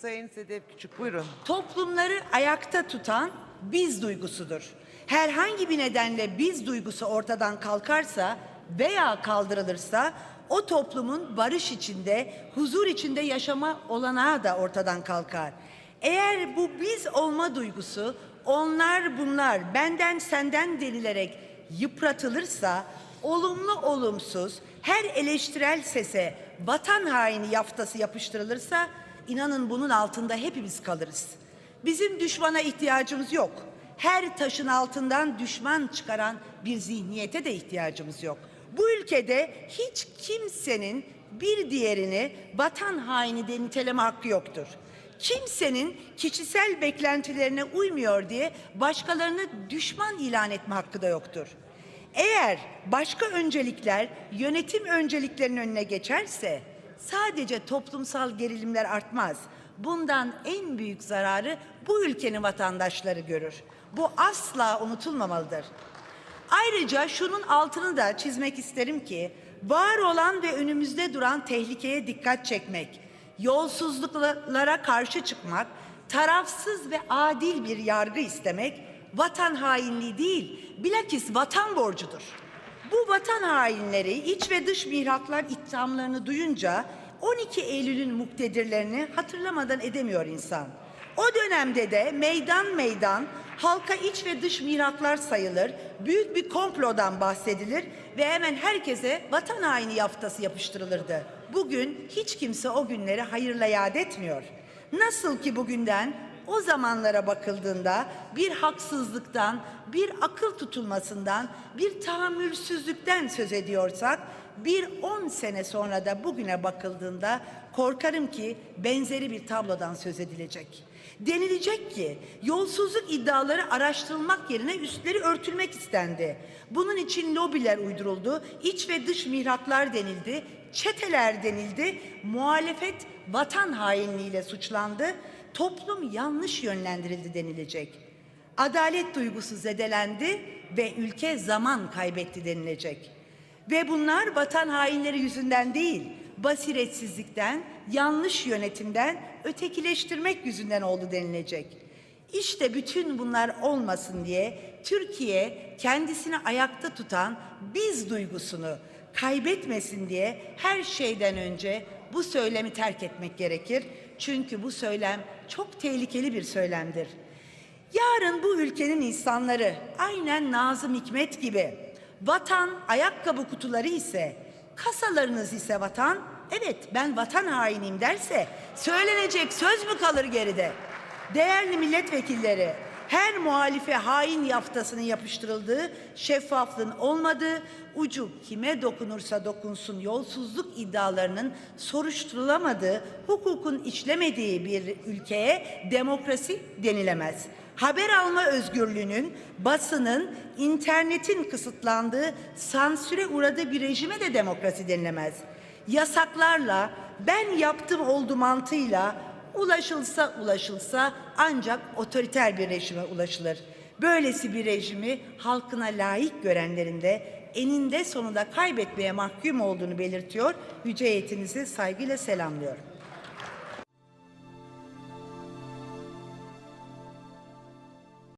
Sayın Sedef Küçük buyurun. Toplumları ayakta tutan biz duygusudur. Herhangi bir nedenle biz duygusu ortadan kalkarsa veya kaldırılırsa o toplumun barış içinde, huzur içinde yaşama olanağı da ortadan kalkar. Eğer bu biz olma duygusu onlar bunlar benden senden denilerek yıpratılırsa olumlu olumsuz her eleştirel sese vatan haini yaftası yapıştırılırsa inanın bunun altında hepimiz kalırız. Bizim düşmana ihtiyacımız yok. Her taşın altından düşman çıkaran bir zihniyete de ihtiyacımız yok. Bu ülkede hiç kimsenin bir diğerini vatan haini de niteleme hakkı yoktur. Kimsenin kişisel beklentilerine uymuyor diye başkalarını düşman ilan etme hakkı da yoktur. Eğer başka öncelikler yönetim önceliklerinin önüne geçerse sadece toplumsal gerilimler artmaz. Bundan en büyük zararı bu ülkenin vatandaşları görür. Bu asla unutulmamalıdır. Ayrıca şunun altını da çizmek isterim ki var olan ve önümüzde duran tehlikeye dikkat çekmek, yolsuzluklara karşı çıkmak, tarafsız ve adil bir yargı istemek vatan hainliği değil, bilakis vatan borcudur. Bu vatan hainleri iç ve dış mihraklar ithamlarını duyunca 12 Eylül'ün muktedirlerini hatırlamadan edemiyor insan. O dönemde de meydan meydan halka iç ve dış miraklar sayılır, büyük bir komplodan bahsedilir ve hemen herkese vatan haini yaftası yapıştırılırdı. Bugün hiç kimse o günleri hayırla yad etmiyor. Nasıl ki bugünden o zamanlara bakıldığında bir haksızlıktan, bir akıl tutulmasından, bir tahammülsüzlükten söz ediyorsak, bir on sene sonra da bugüne bakıldığında korkarım ki benzeri bir tablodan söz edilecek. Denilecek ki yolsuzluk iddiaları araştırılmak yerine üstleri örtülmek istendi. Bunun için lobiler uyduruldu, iç ve dış mihraklar denildi, çeteler denildi, muhalefet vatan hainliğiyle suçlandı, toplum yanlış yönlendirildi denilecek. Adalet duygusu zedelendi ve ülke zaman kaybetti denilecek. Ve bunlar vatan hainleri yüzünden değil, basiretsizlikten, yanlış yönetimden, ötekileştirmek yüzünden oldu denilecek. İşte bütün bunlar olmasın diye Türkiye kendisini ayakta tutan biz duygusunu kaybetmesin diye her şeyden önce bu söylemi terk etmek gerekir. Çünkü bu söylem çok tehlikeli bir söylemdir. Yarın bu ülkenin insanları aynen Nazım Hikmet gibi vatan ayakkabı kutuları ise kasalarınız ise vatan evet ben vatan hainiyim derse söylenecek söz mü kalır geride? Değerli milletvekilleri her muhalife hain yaftasının yapıştırıldığı, şeffaflığın olmadığı, ucu kime dokunursa dokunsun yolsuzluk iddialarının soruşturulamadığı, hukukun işlemediği bir ülkeye demokrasi denilemez. Haber alma özgürlüğünün, basının, internetin kısıtlandığı, sansüre uğradığı bir rejime de demokrasi denilemez. Yasaklarla, ben yaptım oldu mantığıyla ulaşılsa ulaşılsa ancak otoriter bir rejime ulaşılır. Böylesi bir rejimi halkına layık görenlerin de eninde sonunda kaybetmeye mahkum olduğunu belirtiyor. Yüce heyetinizi saygıyla selamlıyorum.